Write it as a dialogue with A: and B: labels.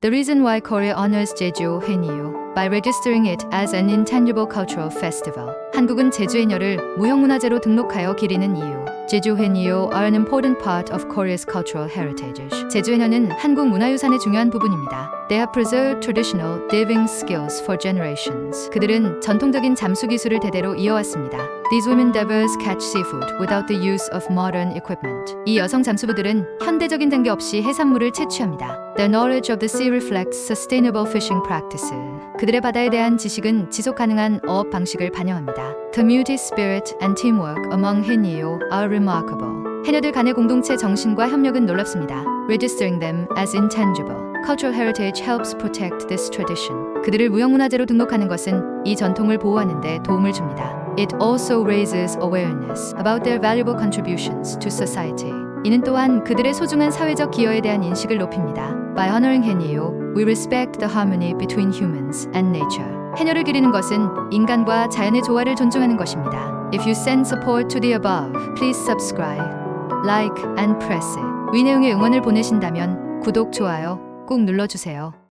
A: The reason why Korea honors Jeju Haenyeol by registering it as an intangible cultural festival. 한국은 제주 해녀를 무형문화재로 등록하여 기리는 이유. 제주 해녀 are an important part of Korea's cultural heritage. 제주 해녀는 한국 문화유산의 중요한 부분입니다. They have preserved traditional diving skills for generations. 그들은 전통적인 잠수 기술을 대대로 이어왔습니다. These women divers catch seafood without the use of modern equipment. 이 여성 잠수부들은 현대적인 장비 없이 해산물을 채취합니다. Their knowledge of the sea reflects sustainable fishing practices. 그들의 바다에 대한 지식은 지속 가능한 어업 방식을 반영합니다. Community spirit and teamwork among 해녀 are remarkable. 해녀들 간의 공동체 정신과 협력은 놀랍습니다. Registering them as intangible. Cultural heritage helps protect this tradition. 그들을 무형문화재로 등록하는 것은 이 전통을 보호하는 데 도움을 줍니다. It also raises awareness about their valuable contributions to society. 이는 또한 그들의 소중한 사회적 기여에 대한 인식을 높입니다. By honoring 해녀, we respect the harmony between humans and nature. 해녀를 기리는 것은 인간과 자연의 조화를 존중하는 것입니다. If you send support to the above, please subscribe, like and press it. 위 내용의 응원을 보내신다면 구독, 좋아요 꼭 눌러주세요.